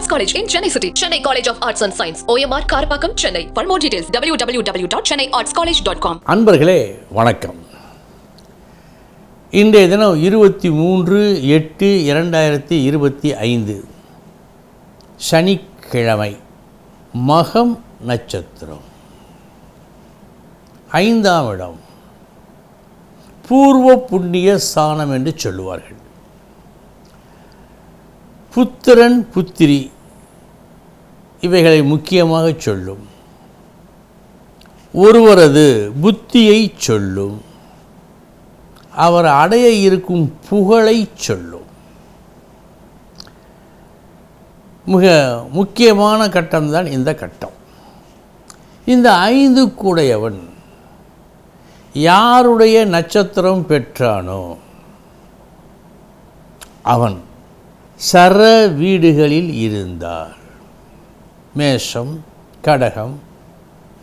Arts college in Chennai city Chennai college of arts and science OMR Karapakkam Chennai for more details W W W dot Chennai arts college dot com அன்பர்களே வணக்கம் இன்றைய தினம் இருபத்தி மூன்று எட்டு இரண்டாயிரத்தி இருபத்தி ஐந்து சனிக்கிழமை மகம் நட்சத்திரம் ஐந்தாம் இடம் பூர்வ புண்ணிய ஸ்தானம் என்று சொல்லுவார்கள் புத்திரன் புத்திரி இவைகளை முக்கியமாக சொல்லும். ஒருவரது புத்தியை சொல்லும். அவர் அடைய இருக்கும் புகழை சொல்லும். மிக முக்கியமான கட்டம்தான் இந்த கட்டம். இந்த ஐந்து கூடையவன் யாருடைய நட்சத்திரம் பெற்றானோ அவன் சர வீடுகளில் இருந்தார் மேஷம் கடகம்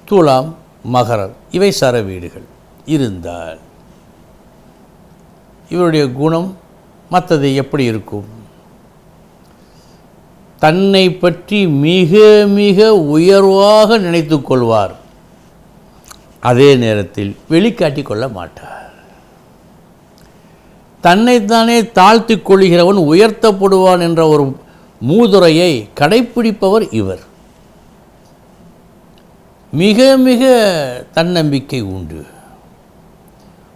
துலாம் மகரம் இவை சர வீடுகள். இருந்தால் இவருடைய குணம் மற்றது எப்படி இருக்கும்? தன்னை பற்றி மிக மிக உயர்வாக நினைத்து கொள்வார். அதே நேரத்தில் வெளிக்காட்டி கொள்ள மாட்டார். தன்னைத்தானே தாழ்த்தி கொள்கிறவன் உயர்த்தப்படுவான் என்ற ஒரு மூதுரையை கடைப்பிடிப்பவர் இவர். மிக மிக தன்னம்பிக்கை உண்டு.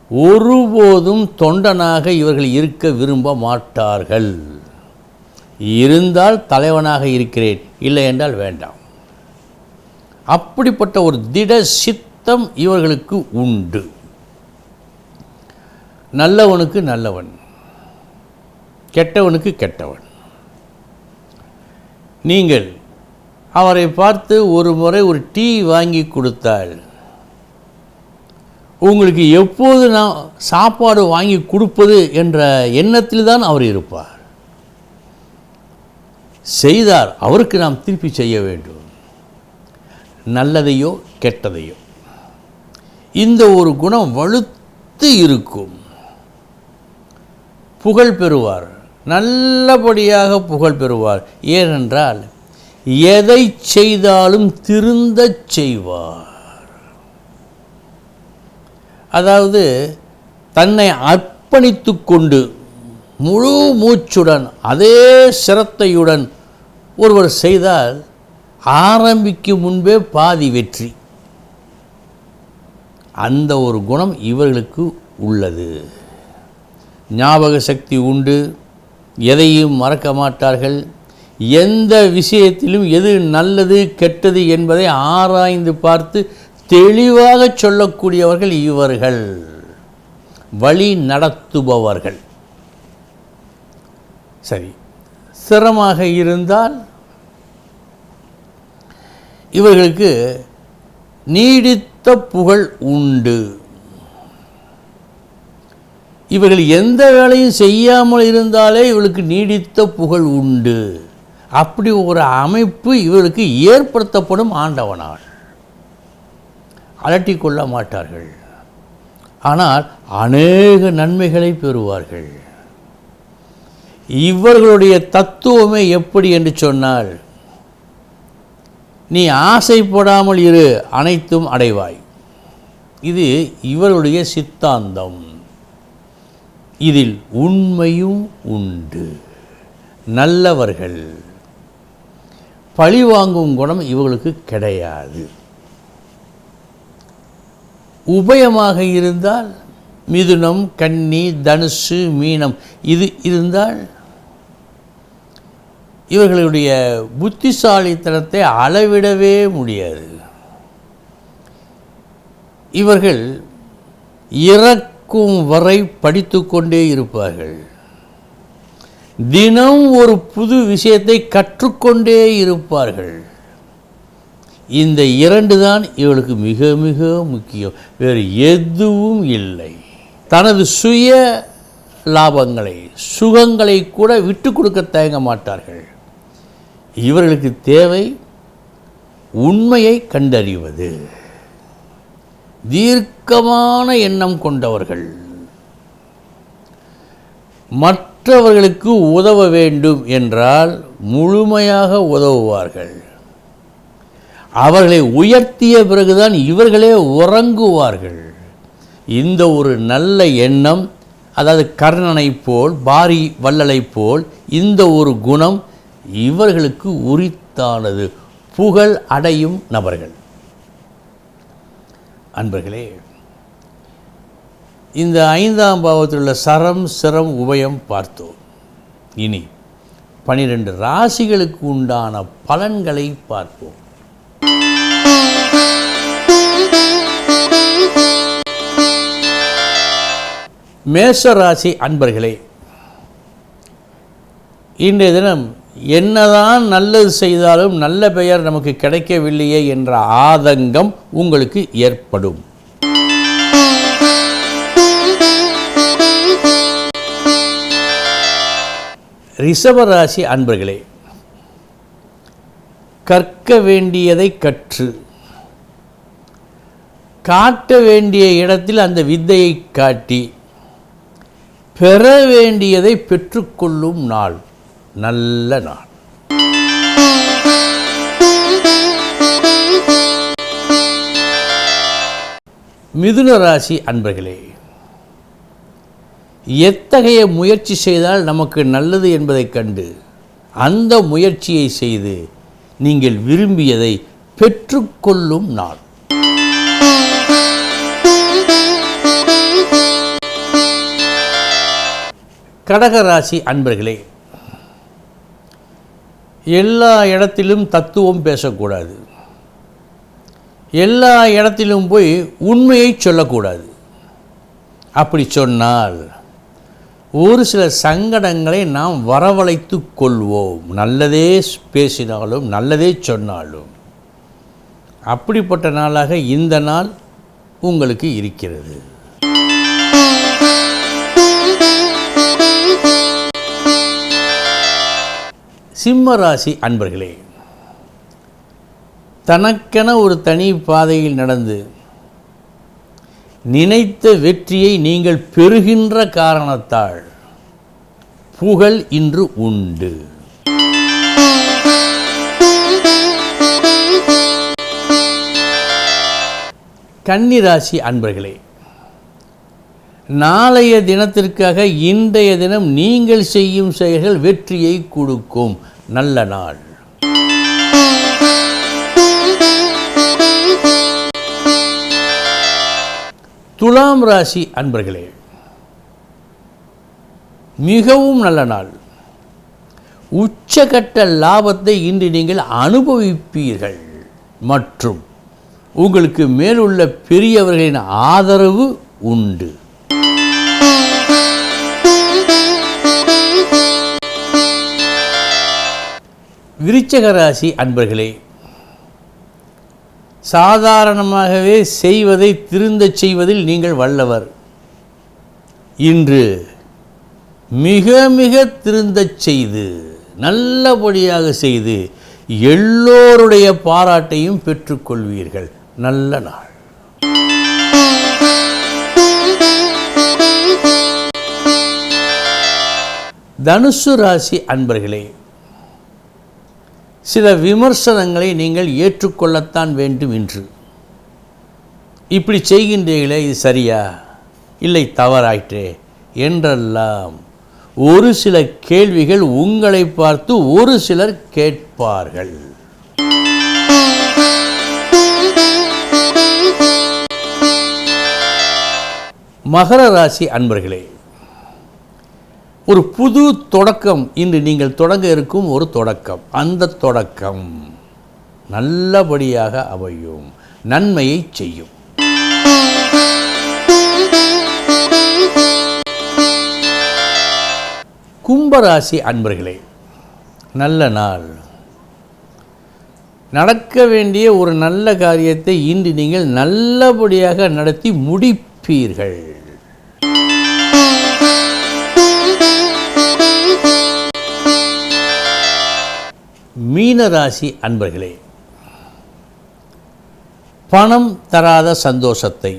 ஒருபோதும் தொண்டனாக இவர்கள் இருக்க விரும்ப மாட்டார்கள். இருந்தால் தலைவனாக இருக்கிறேன் இல்லை என்றால் வேண்டாம். அப்படிப்பட்ட ஒரு திட சித்தம் இவர்களுக்கு உண்டு. நல்லவனுக்கு நல்லவன் கெட்டவனுக்கு கெட்டவன். நீங்கள் அவரை பார்த்து ஒரு முறை ஒரு டீ வாங்கி கொடுத்தால் உங்களுக்கு எப்போது நான் சாப்பாடு வாங்கி கொடுப்பது என்ற எண்ணத்தில் தான் அவர் இருப்பார். செய்தார் அவருக்கு நாம் திருப்பி செய்ய வேண்டும். நல்லதையோ கெட்டதையோ. இந்த ஒரு குணம் வலுத்து இருக்கும். புகழ் பெறுவார். நல்லபடியாக புகழ் பெறுவார். ஏனென்றால் எதை செய்தாலும் திருந்தச் செய்வார். அதாவது தன்னை அர்ப்பணித்து கொண்டு முழு மூச்சுடன் அதே சிரத்தையுடன் ஒருவர் செய்தால் ஆரம்பிக்கும் முன்பே பாதி வெற்றி. அந்த ஒரு குணம் இவர்களுக்கு உள்ளது. ஞாபக சக்தி உண்டு. எதையும் மறக்க மாட்டார்கள். எந்த விஷயத்திலும் எது நல்லது கெட்டது என்பதை ஆராய்ந்து பார்த்து தெளிவாக சொல்லக்கூடியவர்கள் இவர்கள். வழி நடத்துபவர்கள். சரி சிரமமாக இருந்தால் இவர்களுக்கு நீடித்த புகழ் உண்டு. இவர்கள் எந்த வேலையும் செய்யாமல் இருந்தாலே இவளுக்கு நீடித்த புகழ் உண்டு. அப்படி ஒரு அமைப்பு இவர்களுக்கு ஏற்படுத்தப்படும் ஆண்டவனால். அலட்டிக் கொள்ள மாட்டார்கள். ஆனால் அநேக நன்மைகளை பெறுவார்கள். இவர்களுடைய தத்துவமே எப்படி என்று சொன்னால் நீ ஆசைப்படாமல் இரு அனைத்தும் அடைவாய். இது இவருடைய சித்தாந்தம். இதில் உண்மையும் உண்டு. நல்லவர்கள். பழிவாங்கும் குணம் இவர்களுக்கு கிடையாது. உபயமாக இருந்தால் மிதுனம் கன்னி தனுசு மீனம் இது இருந்தால் இவர்களுடைய புத்திசாலித்தனத்தை அளவிடவே முடியாது. இவர்கள் இறக்கும் வரை படித்து கொண்டே இருப்பார்கள். தினம் ஒரு புது விஷயத்தை கற்றுக்கொண்டே இருப்பார்கள். இந்த இரண்டு தான் இவளுக்கு மிக மிக முக்கியம். வேறு எதுவும் இல்லை. தனது சுய லாபங்களை சுகங்களை கூட விட்டு கொடுக்க தயங்க மாட்டார்கள். இவர்களுக்கு தேவை உண்மையை கண்டறிவது. தீர்க்கமான எண்ணம் கொண்டவர்கள். மற்றவர்களுக்கு உதவ வேண்டும் என்றால் முழுமையாக உதவுவார்கள். அவர்களை உயர்த்திய பிறகுதான் இவர்களே உறங்குவார்கள். இந்த ஒரு நல்ல எண்ணம் அதாவது கர்ணனைப் போல் பாரி வள்ளலைப் போல் இந்த ஒரு குணம் இவர்களுக்கு உரித்தானது. புகழ் அடையும் நபர்கள். அன்பர்களே இந்த ஐந்தாம் பாவத்தில் உள்ள சரம் சிரம் உபயம் பார்த்தோம். இனி பனிரெண்டு ராசிகளுக்கு உண்டான பலன்களை பார்ப்போம். மேஷ ராசி அன்பர்களே இன்றைய தினம் என்னதான் நல்லது செய்தாலும் நல்ல பெயர் நமக்கு கிடைக்கவில்லையே என்ற ஆதங்கம் உங்களுக்கு ஏற்படும். ரிஷபராசி அன்பர்களே கற்க வேண்டியதை கற்று காட்ட வேண்டிய இடத்தில் அந்த வித்தையை காட்டி பெற வேண்டியதை பெற்றுக்கொள்ளும் நாள். நல்ல நாள். மிதுன ராசி அன்பர்களே எத்தகைய முயற்சி செய்தால் நமக்கு நல்லது என்பதைக் கண்டு அந்த முயற்சியை செய்து நீங்கள் விரும்பியதை பெற்றுக்கொள்ளும் நாள். கடகராசி அன்பர்களே எல்லா இடத்திலும் தத்துவம் பேசக்கூடாது. எல்லா இடத்திலும் போய் உண்மையை சொல்லக்கூடாது. அப்படி சொன்னால் ஒரு சில சங்கடங்களை நாம் வரவழைத்து கொள்வோம். நல்லதே பேசினாலும் நல்லதே சொன்னாலும். அப்படிப்பட்ட நாளாக இந்த நாள் உங்களுக்கு இருக்கிறது. சிம்ம ராசி அன்பர்களே தனக்கென ஒரு தனி பாதையில் நடந்து நினைத்த வெற்றியை நீங்கள் பெறுகின்ற காரணத்தால் புகழ் இன்று உண்டு. கன்னிராசி அன்பர்களே நாளைய தினத்திற்காக இன்றைய தினம் நீங்கள் செய்யும் செயல்கள் வெற்றியை கொடுக்கும். நல்ல நாள். துலாம் ராசி அன்பர்களே மிகவும் நல்ல நாள். உச்சகட்ட லாபத்தை இன்று நீங்கள் அனுபவிப்பீர்கள். மற்றும் உங்களுக்கு மேலுள்ள பெரியவர்களின் ஆதரவு உண்டு. விருச்சக ராசி அன்பர்களே சாதாரணமாகவே செய்வதை திருந்தச் செய்வதில் நீங்கள் வல்லவர். இன்று மிக மிக திருந்தச் செய்து நல்லபடியாக செய்து எல்லோருடைய பாராட்டையும் பெற்றுக்கொள்வீர்கள். நல்ல நாள். தனுசு ராசி அன்பர்களே சில விமர்சனங்களை நீங்கள் ஏற்றுக்கொள்ளத்தான் வேண்டும் என்று. இப்படி செய்கின்றீர்களே இது சரியா? இல்லை தவறாயிற்றே. என்றெல்லாம் ஒரு சில கேள்விகள் உங்களை பார்த்து ஒரு சிலர் கேட்பார்கள். மகர ராசி அன்பர்களே ஒரு புது தொடக்கம். இன்று நீங்கள் தொடங்க இருக்கும் ஒரு தொடக்கம். அந்த தொடக்கம் நல்லபடியாக அமையும். நன்மையை செய்யும். கும்பராசி அன்பர்களே நல்ல நாள். நடக்க வேண்டிய ஒரு நல்ல காரியத்தை இன்று நீங்கள் நல்லபடியாக நடத்தி முடிப்பீர்கள். மீனராசி அன்பர்களே பணம் தராத சந்தோஷத்தை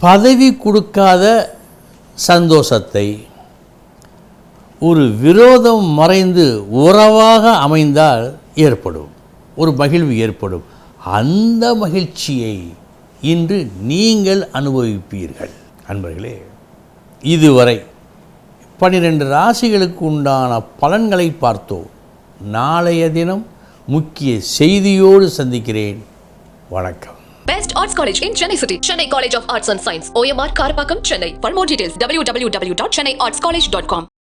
பதவி கொடுக்காத சந்தோஷத்தை ஒரு விரோதம் மறைந்து உறவாக அமைந்தால் ஏற்படும் ஒரு மகிழ்வு ஏற்படும். அந்த மகிழ்ச்சியை இன்று நீங்கள் அனுபவிப்பீர்கள். அன்பர்களே இதுவரை பன்னிரெண்டு ராசிகளுக்கு உண்டான பலன்களை பார்த்தோம். நாளைய தினம் முக்கிய செய்தியோடு சந்திக்கிறேன் வணக்கம் Best Arts College in Chennai City. Chennai College of Arts and Science. OMR Karapakam, Chennai. For more details, www.chennaiartscollege.com.